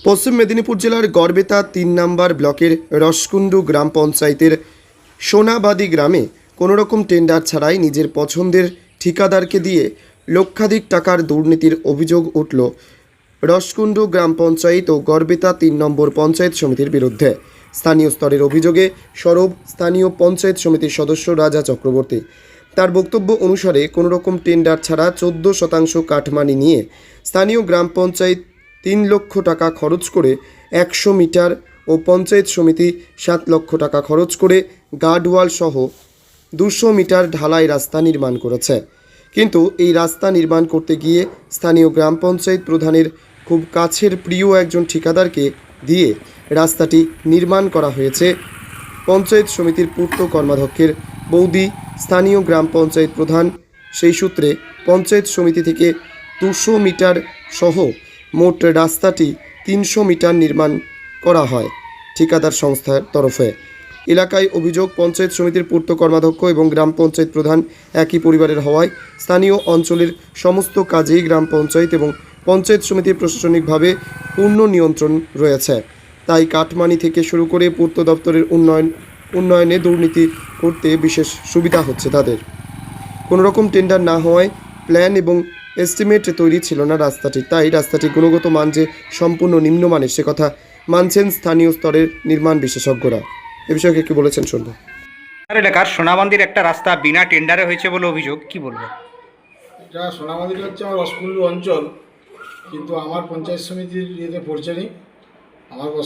পশ্চিম মেদিনীপুর জেলার গড়বেতা তিন নম্বর ব্লকের রসকুণ্ডু গ্রাম পঞ্চায়েতের সোনাবাদী গ্রামে কোনোরকম টেন্ডার ছাড়াই নিজের পছন্দের ঠিকাদারকে দিয়ে লক্ষাধিক টাকার দুর্নীতির অভিযোগ উঠল রসকুণ্ডু গ্রাম পঞ্চায়েত ও গড়বেতা তিন নম্বর পঞ্চায়েত সমিতির বিরুদ্ধে। স্থানীয় স্তরের অভিযোগে সরব স্থানীয় পঞ্চায়েত সমিতির সদস্য রাজা চক্রবর্তী। তার বক্তব্য অনুসারে কোনোরকম টেন্ডার ছাড়া চোদ্দ শতাংশ কাঠমানি নিয়ে স্থানীয় গ্রাম পঞ্চায়েত তিন লক্ষ টাকা খরচ করে একশো মিটার ও পঞ্চায়েত সমিতি সাত লক্ষ টাকা খরচ করে গার্ডওয়াল সহ দুশো মিটার ঢালাই রাস্তা নির্মাণ করেছে। কিন্তু এই রাস্তা নির্মাণ করতে গিয়ে স্থানীয় গ্রাম পঞ্চায়েত প্রধানের খুব কাছের প্রিয় একজন ঠিকাদারকে দিয়ে রাস্তাটি নির্মাণ করা হয়েছে। পঞ্চায়েত সমিতির পূর্ত কর্মাধ্যক্ষের বৌদি, স্থানীয় গ্রাম পঞ্চায়েত প্রধান, সেই সূত্রে পঞ্চায়েত সমিতি থেকে দুশো মিটার সহ মোট রাস্তাটি তিনশো মিটার নির্মাণ করা হয় ঠিকাদার সংস্থার তরফে। এলাকায় অভিযোগ, পঞ্চায়েত সমিতির পূর্ত কর্মাধ্যক্ষ এবং গ্রাম পঞ্চায়েত প্রধান একই পরিবারের হওয়ায় স্থানীয় অঞ্চলের সমস্ত কাজেই গ্রাম পঞ্চায়েত এবং পঞ্চায়েত সমিতির প্রশাসনিকভাবে পূর্ণ নিয়ন্ত্রণ রয়েছে। তাই কাটমানি থেকে শুরু করে পূর্ত দপ্তরের উন্নয়ন, উন্নয়নে দুর্নীতি করতে বিশেষ সুবিধা হচ্ছে তাদের। কোনো রকম টেন্ডার না হওয়ায় প্ল্যান এবং এস্টিমেট তৈরি ছিল না রাস্তাটি। তাই রাস্তাটি গুণগত মান যে সম্পূর্ণ নিম্নমানের সে কথা মানছেন স্থানীয় স্তরের নির্মাণ বিশেষজ্ঞরা। এ বিষয়ে কি বলেছেন শুনব। আর এলাকার সোনামন্দির একটা রাস্তা বিনা টেন্ডারে হয়েছে বলে অভিযোগ। কি বলব? এটা সোনামাদির হচ্ছে আমার রসকুল্লু অঞ্চল কিন্তু আমার পঞ্চায়েত সমিতির ইয়েতে পড়ছে নি। আমার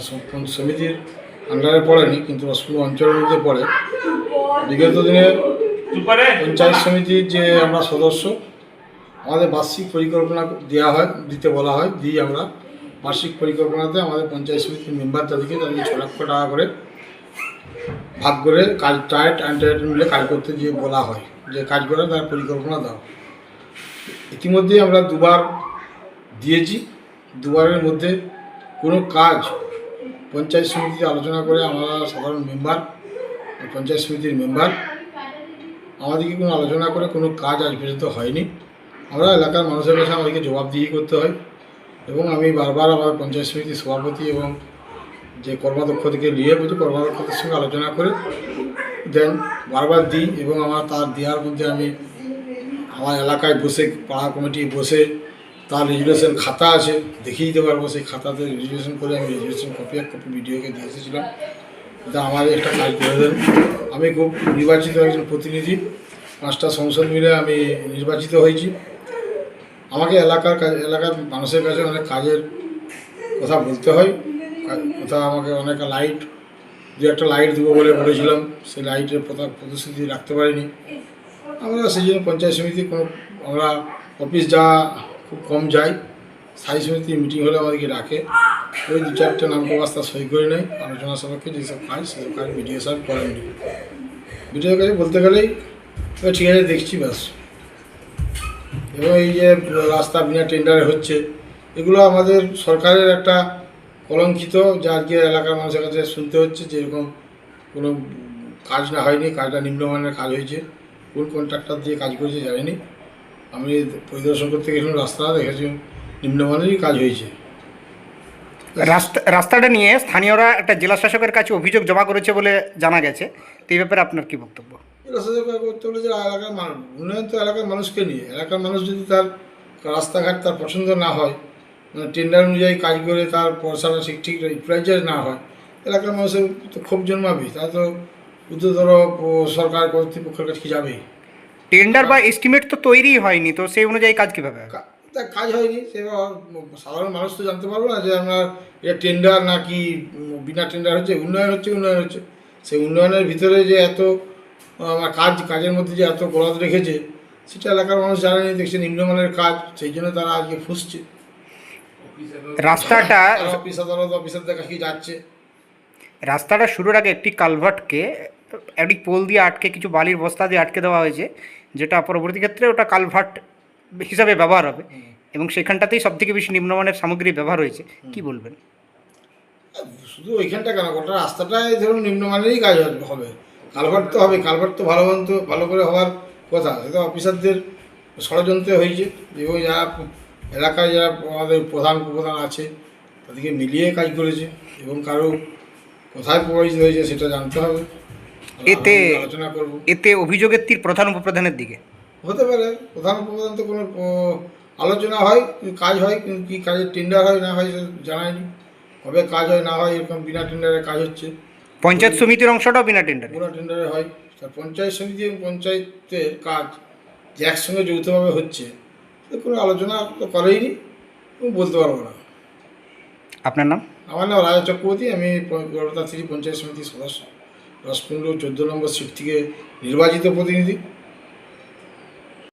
স- সমিতির আন্ডারে পড়েনি কিন্তু রসকুল্লু অঞ্চলের মধ্যে পড়ে। বিগত দিনে পঞ্চায়েত সমিতির যে আমরা সদস্য, আমাদের বার্ষিক পরিকল্পনা দেওয়া হয়, দিতে বলা হয়, দিই আমরা। বার্ষিক পরিকল্পনাতে আমাদের পঞ্চায়েত সমিতির মেম্বার তাদেরকে তাদেরকে ছ লক্ষ টাকা করে ভাগ করে কাজ টায়ার টায়ার মিলে কাজ করতে গিয়ে বলা হয়। যে কাজ করে তার পরিকল্পনা দাও। ইতিমধ্যে আমরা দুবার দিয়েছি। দুবারের মধ্যে কোনো কাজ পঞ্চায়েত সমিতিতে আলোচনা করে আমরা সাধারণ মেম্বার, পঞ্চায়েত সমিতির মেম্বার আমাদেরকে কোনো আলোচনা করে কোনো কাজ আজ পর্যন্ত হয়নি। আমরা এলাকার মানুষের কাছে আমাদেরকে জবাবদিহি করতে হয় এবং আমি বারবার আমার পঞ্চায়েত সমিতির সভাপতি এবং যে কর্মাধ্যক্ষ থেকে নিয়ে বলছি কর্মাধ্যক্ষদের সঙ্গে আলোচনা করে দেন, বারবার দিই এবং আমার তার দেওয়ার মধ্যে আমি আমার এলাকায় বসে, পাড়া কমিটি বসে তার রেজুলেশন খাতা আছে, দেখিয়ে দিতে পারব। সেই খাতাতে রেজুলেশন করে আমি রেজুলেশন কপি এক কপি ভিডিওকে দিয়ে এসেছিলাম। তা আমার একটা কাজ করে দেন। আমি খুব নির্বাচিত একজন প্রতিনিধি। পাঁচটা সংসদ মিলে আমি নির্বাচিত হয়েছি। আমাকে এলাকার কাজ এলাকার মানুষের কাছে অনেক কাজের কথা বলতে হয়। কথা আমাকে অনেক লাইট দু একটা লাইট দেবো বলে বলেছিলাম। সেই লাইটের প্রতিশ্রুতি রাখতে পারিনি। আমরা সেই জন্য পঞ্চায়েত সমিতি কোনো আমরা অফিস যা খুব কম যাই স্থায়ী সমিতি মিটিং হলে আমাদেরকে ডাকে। ওই দু চারটে নাম ব্যবস্থা সই করে নেয়, আলোচনা সভাকে যেসব কাজ সেসব কাজ বিডিও সাহেব করেননি বিডিও কাছে বলতে গেলেই "ও ঠিক আছে, দেখছি ব্যাস। এবং এই যে রাস্তা বিনা টেন্ডারে হচ্ছে, এগুলো আমাদের সরকারের একটা কলঙ্কিত, যা আজকে এলাকার মানুষের কাছে শুনতে হচ্ছে যে এরকম কোনো কাজ না হয়নি, কাজটা নিম্নমানের কাজ হয়েছে। কোন কন্ট্রাক্টর দিয়ে কাজ করেছে জানিনি। আমি পরিদর্শন করতে গেছিলাম রাস্তা দেখেছি নিম্নমানেরই কাজ হয়েছে। রাস্তা রাস্তাটা নিয়ে স্থানীয়রা একটা জেলা শাসকের কাছে অভিযোগ জমা করেছে বলে জানা গেছে। তো এই ব্যাপারে আপনার কি বক্তব্য? রাস্তা করতে হলে যে এলাকার মানুষ উন্নয়ন তো এলাকার মানুষকে নিয়ে। এলাকার মানুষ যদি তার রাস্তাঘাট তার পছন্দ না হয় মানে টেন্ডার অনুযায়ী কাজ করে তার পয়সাটা ঠিক ঠিক ইউটিলাইজার না হয় এলাকার মানুষের তো ক্ষোভ জন্মাবেই তা তো উচ্চতর সরকার কর্তৃপক্ষের কাছে কি যাবেই টেন্ডার বা এস্টিমেট তো তৈরি হয়নি তো সেই অনুযায়ী কাজ কীভাবে তা কাজ হয়নি সে সাধারণ মানুষ তো জানতে পারব না যে আমরা এটা টেন্ডার নাকি বিনা টেন্ডার হচ্ছে উন্নয়ন হচ্ছে উন্নয়ন হচ্ছে। সেই উন্নয়নের ভিতরে যে এত আমার কাজ কাজের মধ্যে যে এত গলাদ রেখেছে সেটা এলাকার মানুষ জানেনি দেখছে নিম্নমানের কাজ সেই জন্য তারা আজকে ফুসছে। রাস্তাটা অফিস আদালত অফিসারদের কাছে যাচ্ছে? রাস্তাটা শুরুর আগে একটি কালভার্টকে একটি পোল দিয়ে আটকে কিছু বালির বস্তা দিয়ে আটকে দেওয়া হয়েছে যেটা পরবর্তী ক্ষেত্রে ওটা কালভার্ট হিসাবে ব্যবহার হবে। এবং সেখানটাতেই সব থেকে বেশি নিম্নমানের সামগ্রী ব্যবহার হয়েছে। কি বলবেন? শুধু ওইখানটা কেন? গোটা রাস্তাটাই ধরুন নিম্নমানেরই কাজ হবে কালভার্ট তো হবে কালভার্ট তো ভালো মন্দ ভালো করে হওয়ার কথা। সেটা অফিসারদের ষড়যন্ত্রে হয়েছে। এবং যারা এলাকায় যারা আমাদের প্রধান উপপ্রধান আছে তাদেরকে মিলিয়ে কাজ করেছে। এবং কারও কোথায় প্রভাবিত হয়েছে সেটা জানতে হবে। এতে- আলোচনা করব। এতে অভিযোগের তীর প্রধান উপপ্রধানের দিকে। হতে পারে প্রধান উপপ্রধান তো কোনো আলোচনা হয় কাজ হয় কী কাজের টেন্ডার হয় না হয় সেটা জানায়নি। কবে কাজ হয় না হয় এরকম বিনা টেন্ডারে কাজ হচ্ছে। পঞ্চায়েত সমিতির অংশটাও বিনা টেন্ডার পুরো টেন্ডারে হয়। তার পঞ্চায়েত সমিতি এবং পঞ্চায়েতের কাজ যে একসঙ্গে যৌথভাবে হচ্ছে কোনো আলোচনা তো করেইনি বলতে পারব না। আপনার নাম? আমার নাম রাজা চক্রবর্তী আমি গড়তা থ্রি পঞ্চায়েত সমিতির সদস্য। রসকুন্ড চোদ্দ নম্বর সিট থেকে নির্বাচিত প্রতিনিধি।